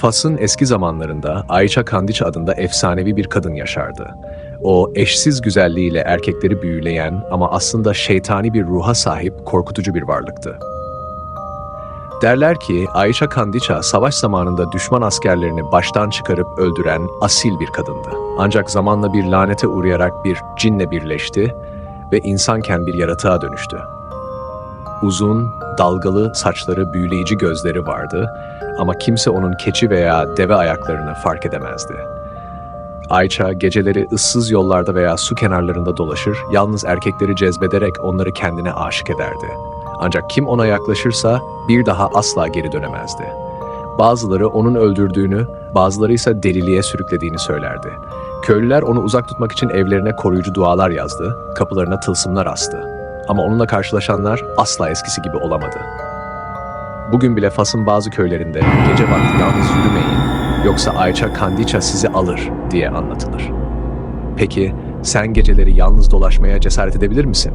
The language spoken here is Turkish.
Fas'ın eski zamanlarında Ayça Kandiç adında efsanevi bir kadın yaşardı. O eşsiz güzelliğiyle erkekleri büyüleyen ama aslında şeytani bir ruha sahip korkutucu bir varlıktı. Derler ki Ayşe Kandiça savaş zamanında düşman askerlerini baştan çıkarıp öldüren asil bir kadındı. Ancak zamanla bir lanete uğrayarak bir cinle birleşti ve insanken bir yaratığa dönüştü. Uzun, dalgalı saçları, büyüleyici gözleri vardı ama kimse onun keçi veya deve ayaklarını fark edemezdi. Ayça geceleri ıssız yollarda veya su kenarlarında dolaşır, yalnız erkekleri cezbederek onları kendine aşık ederdi. Ancak kim ona yaklaşırsa bir daha asla geri dönemezdi. Bazıları onun öldürdüğünü, bazıları ise deliliğe sürüklediğini söylerdi. Köylüler onu uzak tutmak için evlerine koruyucu dualar yazdı, kapılarına tılsımlar astı. Ama onunla karşılaşanlar asla eskisi gibi olamadı. Bugün bile Fas'ın bazı köylerinde gece vakti yalnız yürümeyin, yoksa Ayça Kandiça sizi alır diye anlatılır. Peki sen geceleri yalnız dolaşmaya cesaret edebilir misin?